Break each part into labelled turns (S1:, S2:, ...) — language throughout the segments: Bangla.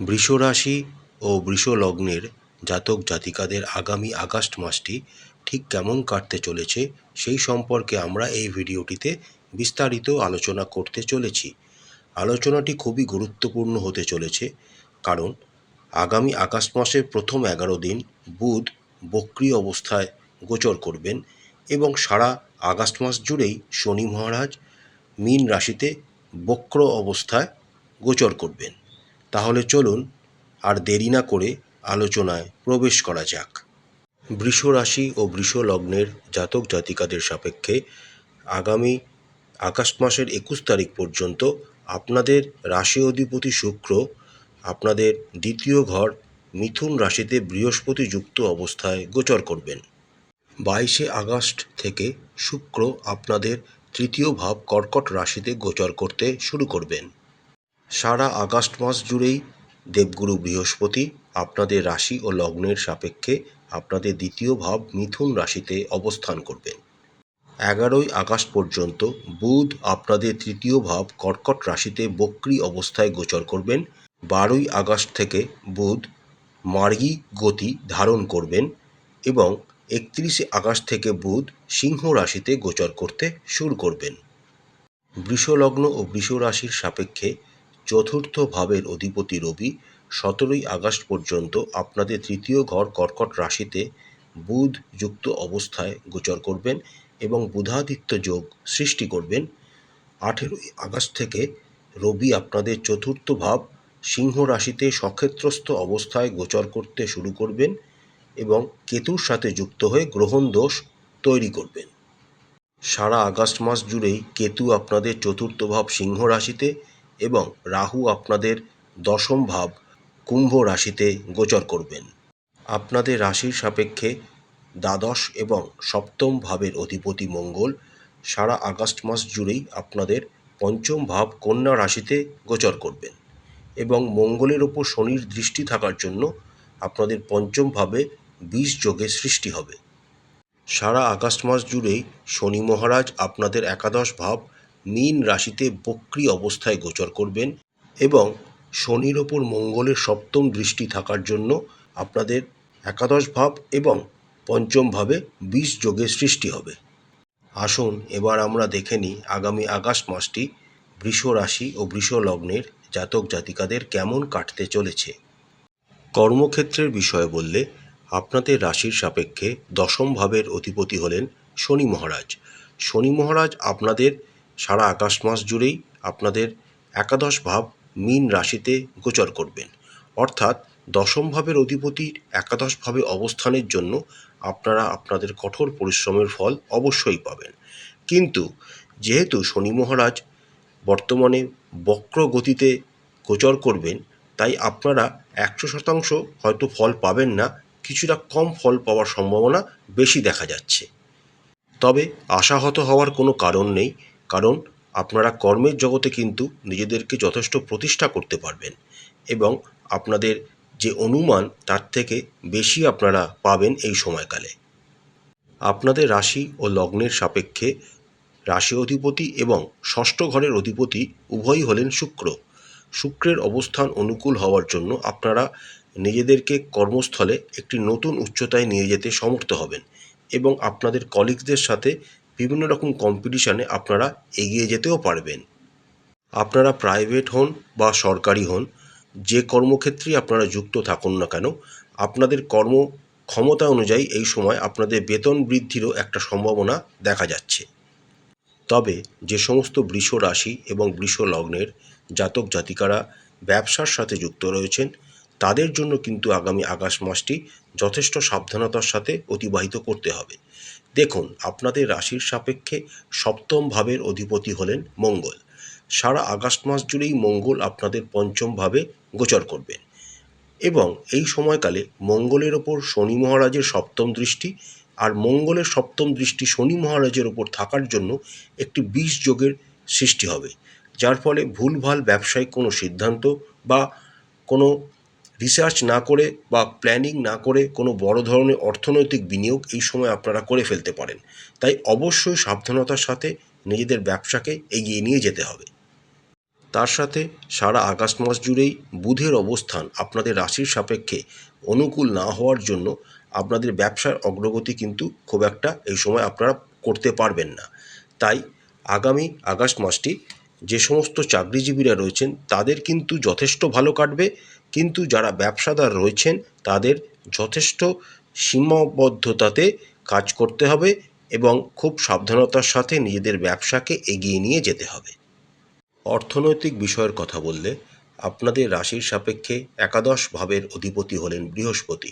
S1: বৃষ রাশি ও বৃষ লগ্নের জাতক জাতিকাদের আগামী আগস্ট মাসটি ঠিক কেমন কাটতে চলেছে সেই সম্পর্কে আমরা এই ভিডিওটিতে বিস্তারিত আলোচনা করতে চলেছি। আলোচনাটি খুবই গুরুত্বপূর্ণ হতে চলেছে কারণ আগামী আগস্ট মাসের প্রথম এগারো দিন বুধ বক্রি অবস্থায় গোচর করবেন এবং সারা আগস্ট মাস জুড়েই শনি মহারাজ মীন রাশিতে বক্র অবস্থায় গোচর করবেন। তাহলে চলুন আর দেরি না করে আলোচনায় প্রবেশ করা যাক। বৃষ রাশি ও বৃষ লগ্নের জাতক জাতিকাদের সাপেক্ষে আগামী আগস্ট মাসের একুশ তারিখ পর্যন্ত আপনাদের রাশি অধিপতি শুক্র, আপনাদের দ্বিতীয় ঘর মিথুন রাশিতে বৃহস্পতি যুক্ত অবস্থায় গোচর করবেন। বাইশে আগস্ট থেকে শুক্র আপনাদের তৃতীয় ভাব কর্কট রাশিতে গোচর করতে শুরু করবেন। সারা আগস্ট মাস জুড়েই দেবগুরু বৃহস্পতি আপনাদের রাশি ও লগ্নের সাপেক্ষে আপনাদের দ্বিতীয় ভাব মিথুন রাশিতে অবস্থান করবেন। এগারোই আগস্ট পর্যন্ত বুধ আপনাদের তৃতীয় ভাব কর্কট রাশিতে বক্রি অবস্থায় গোচর করবেন। বারোই আগস্ট থেকে বুধ মার্গী গতি ধারণ করবেন এবং একত্রিশে আগস্ট থেকে বুধ সিংহ রাশিতে গোচর করতে শুরু করবেন। বৃষলগ্ন ও বৃষ রাশির সাপেক্ষে চতুর্থ ভাবের অধিপতি রবি সতেরোই আগস্ট পর্যন্ত আপনাদের তৃতীয় ঘর কর্কট রাশিতে বুধ যুক্ত অবস্থায় গোচর করবেন এবং বুধাদিত্য যোগ সৃষ্টি করবেন। আঠেরোই আগস্ট থেকে রবি আপনাদের চতুর্থ ভাব সিংহ রাশিতে সক্ষেত্রস্থ অবস্থায় গোচর করতে শুরু করবেন এবং কেতুর সাথে যুক্ত হয়ে গ্রহণ দোষ তৈরি করবেন। সারা আগস্ট মাস জুড়েই কেতু আপনাদের চতুর্থ ভাব সিংহ রাশিতে এবং রাহু আপনাদের দশম ভাব কুম্ভ রাশিতে গোচর করবেন। আপনাদের রাশির সাপেক্ষে দ্বাদশ এবং সপ্তম ভাবের অধিপতি মঙ্গল সারা আগস্ট মাস জুড়েই আপনাদের পঞ্চম ভাব কন্যা রাশিতে গোচর করবেন এবং মঙ্গলের ওপর শনির দৃষ্টি থাকার জন্য আপনাদের পঞ্চম ভাবে বিষ যোগের সৃষ্টি হবে। সারা আগস্ট মাস জুড়েই শনি মহারাজ আপনাদের একাদশ ভাব মীন রাশিতে বক্রি অবস্থায় গোচর করবেন এবং শনির ওপর মঙ্গলের সপ্তম দৃষ্টি থাকার জন্য আপনাদের একাদশ ভাব এবং পঞ্চম ভাবে বিষ যোগের সৃষ্টি হবে। আসুন, এবার আমরা দেখে নিই আগামী আগস্ট মাসটি বৃষ রাশি ও বৃষ লগ্নের জাতক জাতিকাদের কেমন কাটতে চলেছে। কর্মক্ষেত্রের বিষয়ে বললে, আপনাদের রাশির সাপেক্ষে দশম ভাবের অধিপতি হলেন শনি মহারাজ। শনি মহারাজ আপনাদের সারা আকাশ মাস জুড়েই আপনাদের একাদশ ভাব মীন রাশিতে গোচর করবেন। অর্থাৎ দশম ভাবের অধিপতির একাদশ ভাবে অবস্থানের জন্য আপনারা আপনাদের কঠোর পরিশ্রমের ফল অবশ্যই পাবেন। কিন্তু যেহেতু শনি মহারাজ বর্তমানে বক্র গতিতে গোচর করবেন, তাই আপনারা একশো শতাংশ হয়তো ফল পাবেন না, কিছুটা কম ফল পাওয়ার সম্ভাবনা বেশি দেখা যাচ্ছে। তবে আশাহত হওয়ার কোনো কারণ নেই কারণ আপনারা কর্মের জগতে কিন্তু নিজেদেরকে যথেষ্ট প্রতিষ্ঠা করতে পারবেন এবং আপনাদের যে অনুমান, তার থেকে বেশি আপনারা পাবেন এই সময়কালে। আপনাদের রাশি ও লগ্নের সাপেক্ষে রাশি অধিপতি এবং ষষ্ঠ ঘরের অধিপতি উভয়ই হলেন শুক্র। শুক্রের অবস্থান অনুকূল হওয়ার জন্য আপনারা নিজেদেরকে কর্মস্থলে একটি নতুন উচ্চতায় নিয়ে যেতে সমর্থ হবেন এবং আপনাদের কলিগদের সাথে বিভিন্ন রকম কম্পিটিশানে আপনারা এগিয়ে যেতেও পারবেন। আপনারা প্রাইভেট হন বা সরকারি হন, যে কর্মক্ষেত্রেই আপনারা যুক্ত থাকুন না কেন, আপনাদের কর্ম ক্ষমতা অনুযায়ী এই সময় আপনাদের বেতন বৃদ্ধিরও একটা সম্ভাবনা দেখা যাচ্ছে। তবে যে সমস্ত বৃষ রাশি এবং বৃষ লগ্নের জাতক জাতিকারা ব্যবসার সাথে যুক্ত রয়েছেন, তাদের জন্য কিন্তু আগামী আগস্ট মাসটি যথেষ্ট সাবধানতার সাথে অতিবাহিত করতে হবে। দেখুন, আপনাদের রাশির সাপেক্ষে সপ্তম ভাবের অধিপতি হলেন মঙ্গল। সারা আগস্ট মাস জুড়েই মঙ্গল আপনাদের পঞ্চম ভাবে গোচর করবেন। এবং এই সময়কালে মঙ্গলের ওপর শনি মহারাজের সপ্তম দৃষ্টি আর মঙ্গলের সপ্তম দৃষ্টি শনি মহারাজের ওপর থাকার জন্য একটি বিষ যোগের সৃষ্টি হবে। যার ফলে ভুলভাল ব্যবসায়িক কোনো সিদ্ধান্ত বা কোনো রিসার্চ না করে বা প্ল্যানিং না করে কোনো বড় ধরনের অর্থনৈতিক বিনিয়োগ এই সময় আপনারা করে ফেলতে পারেন। তাই অবশ্যই সাবধানতার সাথে নিজেদের ব্যবসাকে এগিয়ে নিয়ে যেতে হবে। তার সাথে সারা আগস্ট মাস জুড়েই বুধের অবস্থান আপনাদের রাশির সাপেক্ষে অনুকূল না হওয়ার জন্য আপনাদের ব্যবসার অগ্রগতি কিন্তু খুব একটা এই সময় আপনারা করতে পারবেন না। তাই আগামী আগস্ট মাসটি যে সমস্ত চাকরিজীবীরা রয়েছেন, তাদের কিন্তু যথেষ্ট ভালো কাটবে। কিন্তু যারা ব্যবসাদার রয়েছেন, তাদের যথেষ্ট সীমাবদ্ধতাতে কাজ করতে হবে এবং খুব সাবধানতার সাথে নিজেদের ব্যবসাকে এগিয়ে নিয়ে যেতে হবে। অর্থনৈতিক বিষয়ের কথা বললে, আপনাদের রাশির সাপেক্ষে একাদশ ভাবের অধিপতি হলেন বৃহস্পতি।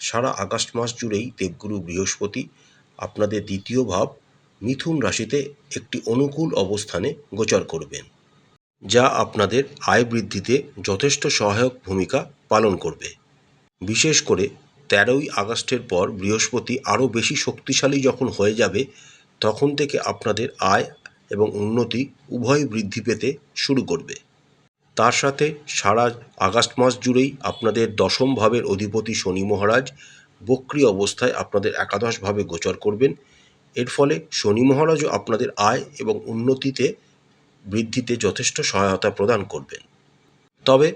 S1: সারা আগস্ট মাস জুড়েই দেবগুরু বৃহস্পতি, আপনাদের দ্বিতীয় ভাব মিথুন রাশিতে একটি অনুকূল অবস্থানে গোচর করবেন, যা আপনাদের আয় বৃদ্ধিতে যথেষ্ট সহায়ক ভূমিকা পালন করবে। বিশেষ করে তেরোই আগস্টের পর বৃহস্পতি আরও বেশি শক্তিশালী যখন হয়ে যাবে, তখন থেকে আপনাদের আয় এবং উন্নতি উভয় বৃদ্ধি পেতে শুরু করবে। তার সাথে সারা আগস্ট মাস জুড়েই আপনাদের দশম ভাবের অধিপতি শনি মহারাজ বক্রি অবস্থায় আপনাদের একাদশভাবে গোচর করবেন এর ফলে শনি মহারাজও আপনাদের আয় এবং উন্নতিতে, বৃদ্ধিতে যথেষ্ট সহায়তা প্রদান করবেন। তবে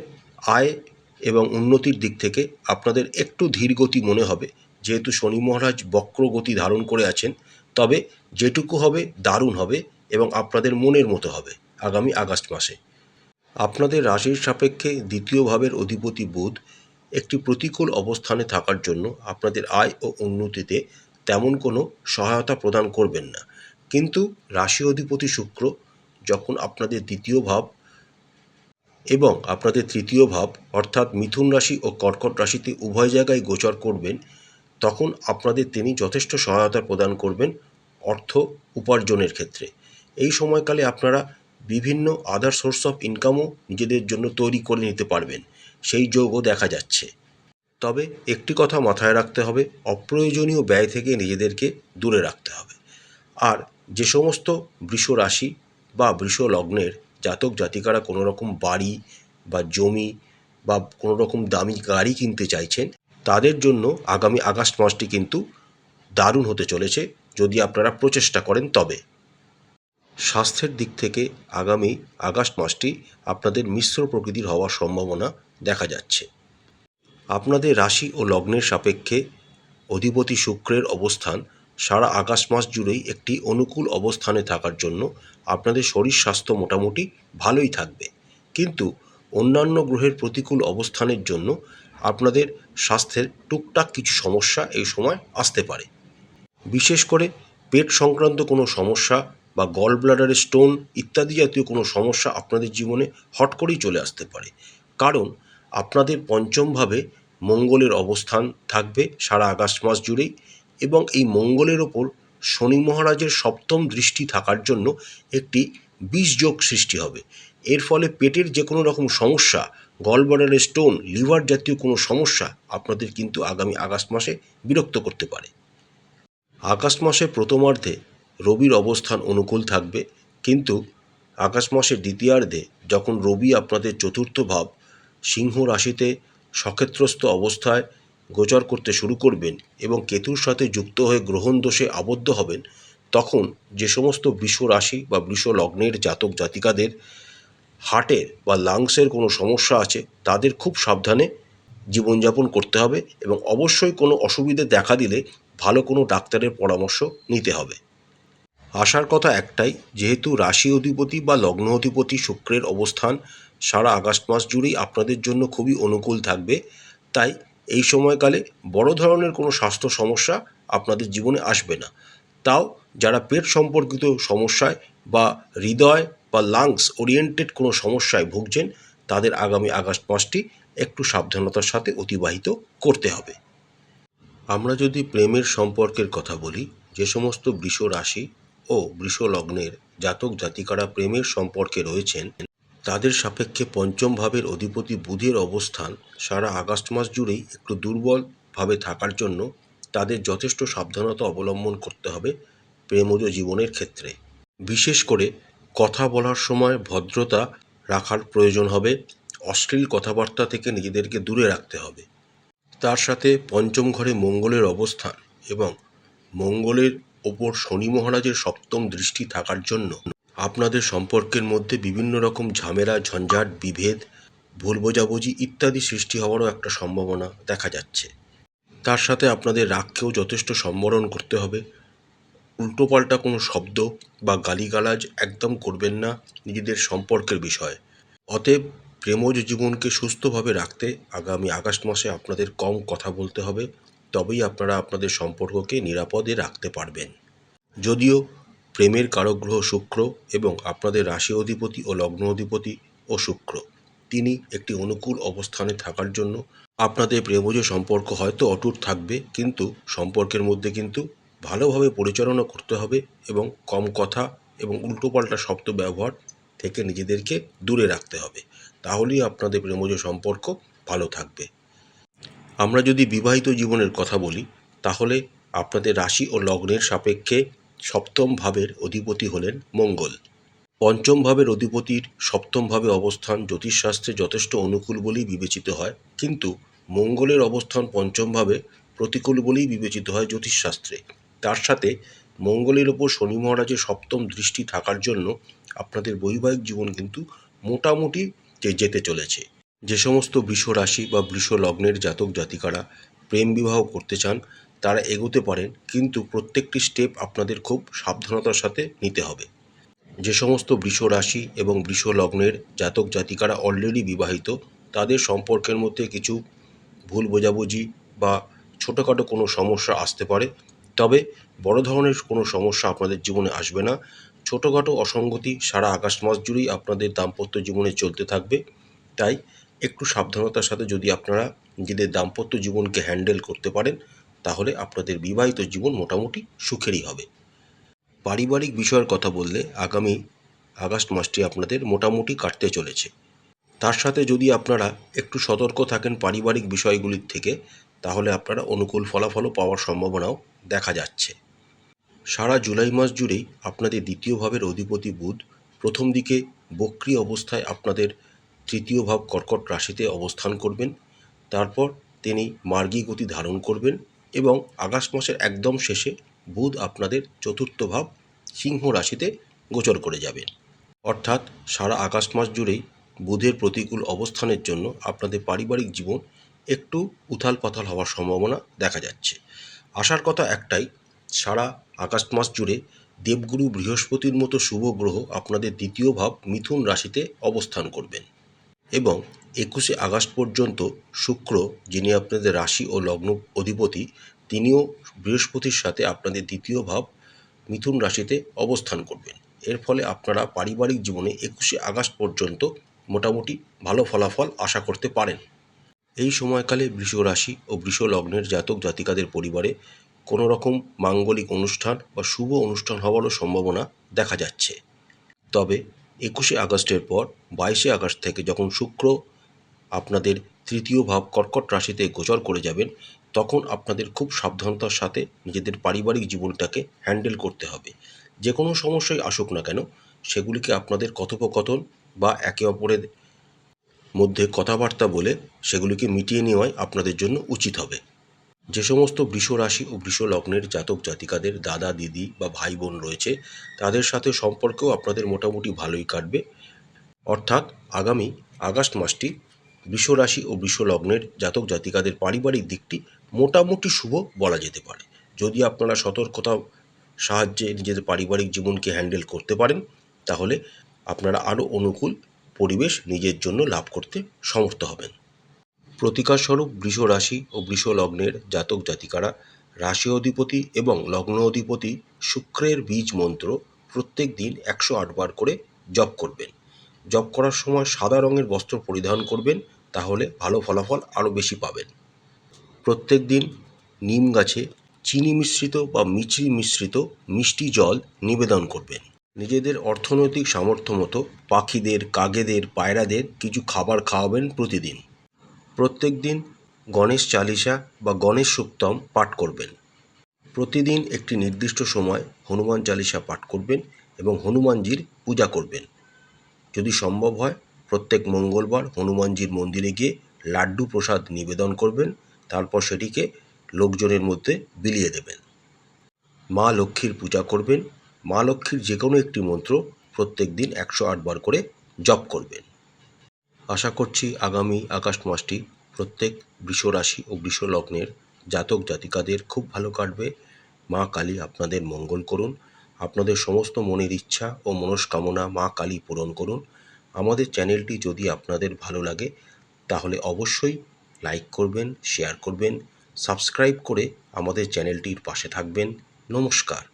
S1: আয় এবং উন্নতির দিক থেকে আপনাদের একটু ধীরগতি মনে হবে। যেহেতু শনি মহারাজ বক্রগতি ধারণ করে আছেন, তবে যেটুকু হবে দারুণ হবে এবং আপনাদের মনের মতো হবে আগামী আগস্ট মাসে। আপনাদের রাশির সাপেক্ষে দ্বিতীয় ভাবের অধিপতি বুধ একটি প্রতিকূল অবস্থানে থাকার জন্য আপনাদের আয় ও উন্নতিতে তেমন কোনো সহায়তা প্রদান করবেন না। কিন্তু রাশি অধিপতি শুক্র যখন আপনাদের দ্বিতীয় ভাব এবং আপনাদের তৃতীয় ভাব অর্থাৎ মিথুন রাশি ও কর্কট রাশিতে উভয় জায়গায় গোচর করবেন, তখন আপনাদের তিনি যথেষ্ট সহায়তা প্রদান করবেন অর্থ উপার্জনের ক্ষেত্রে। এই সময়কালে আপনারা বিভিন্ন আদার সোর্স অফ ইনকামও নিজেদের জন্য তৈরি করে নিতে পারবেন। সেই যোগও দেখা যাচ্ছে। তবে একটি কথা মাথায় রাখতে হবে, অপ্রয়োজনীয় ব্যয় থেকে নিজেদেরকে দূরে রাখতে হবে। আর যে সমস্ত বৃষ রাশি বা বৃষ লগ্নের জাতক জাতিকারা কোনো রকম বাড়ি বা জমি বা কোনো রকম দামি গাড়ি কিনতে চাইছেন, তাদের জন্য আগামী আগস্ট মাসটি কিন্তু দারুণ হতে চলেছে যদি আপনারা প্রচেষ্টা করেন তবে। স্বাস্থ্যের দিক থেকে আগামী আগস্ট মাসটি আপনাদের মিশ্র প্রকৃতির হওয়ার সম্ভাবনা দেখা যাচ্ছে। আপনাদের রাশি ও লগ্নের সাপেক্ষে অধিপতি শুক্রের অবস্থান সারা আগস্ট মাস জুড়েই একটি অনুকূল অবস্থানে থাকার জন্য আপনাদের শরীর স্বাস্থ্য মোটামুটি ভালোই থাকবে। কিন্তু অন্যান্য গ্রহের প্রতিকূল অবস্থানের জন্য আপনাদের স্বাস্থ্যের টুকটাক কিছু সমস্যা এই সময় আসতে পারে। বিশেষ করে পেট সংক্রান্ত কোনো সমস্যা বা গল ব্লাডারের স্টোন ইত্যাদি জাতীয় কোনো সমস্যা আপনাদের জীবনে হট করেই চলে আসতে পারে। কারণ আপনাদের পঞ্চমভাবে মঙ্গলের অবস্থান থাকবে সারা আগস্ট মাস জুড়েই এবং এই মঙ্গলের ওপর শনি মহারাজের সপ্তম দৃষ্টি থাকার জন্য একটি বিষযোগ সৃষ্টি হবে। এর ফলে পেটের যে কোনো রকম সমস্যা, গলব্লাডারের স্টোন, লিভার জাতীয় কোনো সমস্যা আপনাদের কিন্তু আগামী আগস্ট মাসে বিরক্ত করতে পারে। আগস্ট মাসের প্রথমার্ধে রবির অবস্থান অনুকূল থাকবে, কিন্তু আগস্ট মাসের দ্বিতীয়ার্ধে যখন রবি আপনাদের চতুর্থ ভাব সিংহ রাশিতে সক্ষেত্রস্থ অবস্থায় গোচর করতে শুরু করবেন এবং কেতুর সাথে যুক্ত হয়ে গ্রহণ দোষে আবদ্ধ হবেন, তখন যে সমস্ত বৃষ রাশি বা বৃষ লগ্নের জাতক জাতিকাদের হার্টের বা লাংসের কোনো সমস্যা আছে, তাদের খুব সাবধানে জীবনযাপন করতে হবে এবং অবশ্যই কোনো অসুবিধে দেখা দিলে ভালো কোনো ডাক্তারের পরামর্শ নিতে হবে। আসার কথা একটাই, যেহেতু রাশি অধিপতি বা লগ্ন অধিপতি শুক্রের অবস্থান সারা আগস্ট মাস জুড়েই আপনাদের জন্য খুবই অনুকূল থাকবে। তাই এই সময়কালে বড় ধরনের কোনো স্বাস্থ্য সমস্যা আপনাদের জীবনে আসবে না। তাও যারা পেট সম্পর্কিত সমস্যায় বা হৃদয় বা লাংস ওরিয়েন্টেড কোনো সমস্যায় ভুগছেন, তাদের আগামী আগস্ট মাসটি একটু সাবধানতার সাথে অতিবাহিত করতে হবে। আমরা যদি প্রেমের সম্পর্কের কথা বলি, যে সমস্ত বৃষ রাশি ও বৃষ লগ্নের জাতক জাতিকারা প্রেমের সম্পর্কে রয়েছেন তাদের সাপেক্ষে পঞ্চম ভাবের অধিপতি বুধের অবস্থান সারা আগস্ট মাস জুড়েই একটু দুর্বলভাবে থাকার জন্য তাদের যথেষ্ট সাবধানতা অবলম্বন করতে হবে প্রেমজ জীবনের ক্ষেত্রে। বিশেষ করে কথা বলার সময় ভদ্রতা রাখার প্রয়োজন হবে, অশ্লীল কথাবার্তা থেকে নিজেদেরকে দূরে রাখতে হবে। তার সাথে পঞ্চম ঘরে মঙ্গলের অবস্থান এবং মঙ্গলের ওপর শনি মহারাজের সপ্তম দৃষ্টি থাকার জন্য আপনাদের সম্পর্কের মধ্যে বিভিন্ন রকম ঝামেলা, ঝঞ্ঝাট, বিভেদ ভুল বোঝাবুঝি ইত্যাদি সৃষ্টি হওয়ারও একটা সম্ভাবনা দেখা যাচ্ছে। তার সাথে আপনাদের রাগকেও যথেষ্ট সম্বরণ করতে হবে। উল্টোপাল্টা কোনো শব্দ বা গালিগালাজ একদম করবেন না নিজেদের সম্পর্কের বিষয়। অতএব প্রেমজ জীবনকে সুস্থভাবে রাখতে আগামী আগস্ট মাসে আপনাদের কম কথা বলতে হবে, তবেই আপনারা আপনাদের সম্পর্ককে নিরাপদে রাখতে পারবেন। যদিও প্রেমের কারক গ্রহ শুক্র এবং আপনাদের রাশি অধিপতি ও লগ্ন অধিপতি ও শুক্র। তিনি একটি অনুকূল অবস্থানে থাকার জন্য আপনাদের প্রেমজ সম্পর্ক হয়তো অটুট থাকবে, কিন্তু সম্পর্কের মধ্যে কিন্তু ভালোভাবে পরিচালনা করতে হবে এবং কম কথা এবং উল্টোপাল্টা শব্দ ব্যবহার থেকে নিজেদেরকে দূরে রাখতে হবে। তাহলেই আপনাদের প্রেমজ সম্পর্ক ভালো থাকবে। আমরা যদি বিবাহিত জীবনের কথা বলি, তাহলে আপনাদের রাশি ও লগ্নের সাপেক্ষে সপ্তম ভাবের অধিপতি হলেন মঙ্গল। পঞ্চম ভাবের অধিপতির সপ্তম ভাবে অবস্থান জ্যোতিষশাস্ত্রে যথেষ্ট অনুকূল বলেই বিবেচিত হয়, কিন্তু মঙ্গলের অবস্থান পঞ্চম ভাবে প্রতিকূল বলেই বিবেচিত হয় জ্যোতিষশাস্ত্রে। তার সাথে মঙ্গলের ওপর শনি মহারাজের সপ্তম দৃষ্টি থাকার জন্য আপনাদের বৈবাহিক জীবন কিন্তু মোটামুটি যেতে চলেছে। যে সমস্ত বৃষ রাশি বা বৃষ লগ্নের জাতক জাতিকারা প্রেম বিবাহ করতে চান তারা এগোতে পারেন, কিন্তু প্রত্যেকটি স্টেপ আপনাদের খুব সাবধানতার সাথে নিতে হবে। যে সমস্ত বৃষ রাশি এবং বৃষ লগ্নের জাতক জাতিকারা অলরেডি বিবাহিত, তাদের সম্পর্কের মধ্যে কিছু ভুল বোঝাবুঝি বা ছোটোখাটো কোনো সমস্যা আসতে পারে। তবে বড় ধরনের কোনো সমস্যা আপনাদের জীবনে আসবে না। ছোটোখাটো অসঙ্গতি সারা আগস্ট মাস জুড়েই আপনাদের দাম্পত্য জীবনে চলতে থাকবে। তাই একটু সাবধানতার সাথে যদি আপনারা নিজেদের দাম্পত্য জীবনকে হ্যান্ডেল করতে পারেন তাহলে আপনাদের বিবাহিত জীবন মোটামুটি সুখেরই হবে। পারিবারিক বিষয়ের কথা বললে আগামী আগস্ট মাসটি আপনাদের মোটামুটি কাটতে চলেছে। তার সাথে যদি আপনারা একটু সতর্ক থাকেন পারিবারিক বিষয়গুলির থেকে, তাহলে আপনারা অনুকূল ফলাফলও পাওয়ার সম্ভাবনাও দেখা যাচ্ছে। সারা জুলাই মাস জুড়েই আপনাদের দ্বিতীয় ভাবের অধিপতি বুধ প্রথম দিকে বক্রি অবস্থায় আপনাদের তৃতীয় ভাব কর্কট রাশিতে অবস্থান করবেন। তারপর তিনি মার্গী গতি ধারণ করবেন। এবং আগস্ট মাসের একদম শেষে বুধ আপনাদের চতুর্থ ভাব সিংহ রাশিতে গোচর করে যাবেন অর্থাৎ সারা আগস্ট মাস জুড়েই বুধের প্রতিকূল অবস্থানের জন্য আপনাদের পারিবারিক জীবন একটু উথাল পাথাল হওয়ার সম্ভাবনা দেখা যাচ্ছে। আসার কথা একটাই, সারা আগস্ট মাস জুড়ে দেবগুরু বৃহস্পতির মতো শুভ গ্রহ আপনাদের দ্বিতীয় ভাব মিথুন রাশিতে অবস্থান করবেন। এবং একুশে আগস্ট পর্যন্ত শুক্র, যিনি আপনাদের রাশি ও লগ্ন অধিপতি, তিনিও বৃহস্পতির সাথে আপনাদের দ্বিতীয় ভাব মিথুন রাশিতে অবস্থান করবেন। এর ফলে আপনারা পারিবারিক জীবনে একুশে আগস্ট পর্যন্ত মোটামুটি ভালো ফলাফল আশা করতে পারেন। এই সময়কালে বৃষ রাশি ও বৃষ লগ্নের জাতক জাতিকাদের পরিবারে কোনো রকম মাঙ্গলিক অনুষ্ঠান বা শুভ অনুষ্ঠান হওয়ারও সম্ভাবনা দেখা যাচ্ছে। তবে একুশে আগস্টের পর বাইশে আগস্ট থেকে যখন শুক্র আপনাদের তৃতীয় ভাব কর্কট রাশিতে গোচর করে যাবেন, তখন আপনাদের খুব সাবধানতার সাথে নিজেদের পারিবারিক জীবনটাকে হ্যান্ডেল করতে হবে। যে কোনো সমস্যাই আসুক না কেন, সেগুলিকে আপনাদের কথোপকথন বা একে অপরের মধ্যে কথাবার্তা বলে সেগুলিকে মিটিয়ে নেওয়াই আপনাদের জন্য উচিত হবে। যে সমস্ত বৃষ রাশি ও বৃষ লগ্নের জাতক জাতিকাদের দাদা, দিদি বা ভাই বোন রয়েছে, তাদের সাথে সম্পর্কেও আপনাদের মোটামুটি ভালোই কাটবে। অর্থাৎ আগামী আগস্ট মাসটি বৃষ রাশি ও বৃষ লগ্নের জাতক জাতিকাদের পারিবারিক দিকটি মোটামুটি শুভ বলা যেতে পারে। যদি আপনারা সতর্কতা, সাহায্যে নিজেদের পারিবারিক জীবনকে হ্যান্ডেল করতে পারেন, তাহলে আপনারা আরও অনুকূল পরিবেশ নিজের জন্য লাভ করতে সমর্থ হবেন। প্রতিকারস্বরূপ বৃষ রাশি ও বৃষ লগ্নের জাতক জাতিকারা, রাশি অধিপতি এবং লগ্ন অধিপতি শুক্রের বীজ মন্ত্র প্রত্যেক দিন একশো আটবার করে জপ করবেন। জপ করার সময় সাদা রঙের বস্ত্র পরিধান করবেন, তাহলে ভালো ফলাফল আরও বেশি পাবেন। প্রত্যেক দিন নিম গাছে চিনি মিশ্রিত বা মিছরি মিশ্রিত মিষ্টি জল নিবেদন করবেন। নিজেদের অর্থনৈতিক সামর্থ্য মতো পাখিদের, কাকেদের, পায়রাদের কিছু খাবার খাওয়াবেন প্রতিদিন। প্রত্যেক দিন গণেশ চালিসা বা গণেশ সুক্তম পাঠ করবেন। প্রতিদিন একটি নির্দিষ্ট সময় হনুমান চালিসা পাঠ করবেন এবং হনুমানজির পূজা করবেন। যদি সম্ভব হয়, প্রত্যেক মঙ্গলবার হনুমানজির মন্দিরে গিয়ে লাড্ডু প্রসাদ নিবেদন করবেন, তারপর সেটিকে লোকজনের মধ্যে বিলিয়ে দেবেন। মা লক্ষ্মীর পূজা করবেন। মা লক্ষ্মীর যে কোনো একটি মন্ত্র প্রত্যেক দিন একশো আটবার করে জপ করবেন। আশা করছি আগামী আগস্ট মাসটি প্রত্যেক বৃষ রাশি ও বৃষ লগ্নের জাতক জাতিকাদের খুব ভালো কাটবে। মা কালী আপনাদের মঙ্গল করুন। আপনাদের সমস্ত মনের ইচ্ছা ও মনস্কামনা মা কালী পূরণ করুন। আমাদের চ্যানেলটি যদি আপনাদের ভালো লাগে, তাহলে অবশ্যই লাইক করবেন, শেয়ার করবেন, সাবস্ক্রাইব করে আমাদের চ্যানেলটির পাশে থাকবেন। নমস্কার।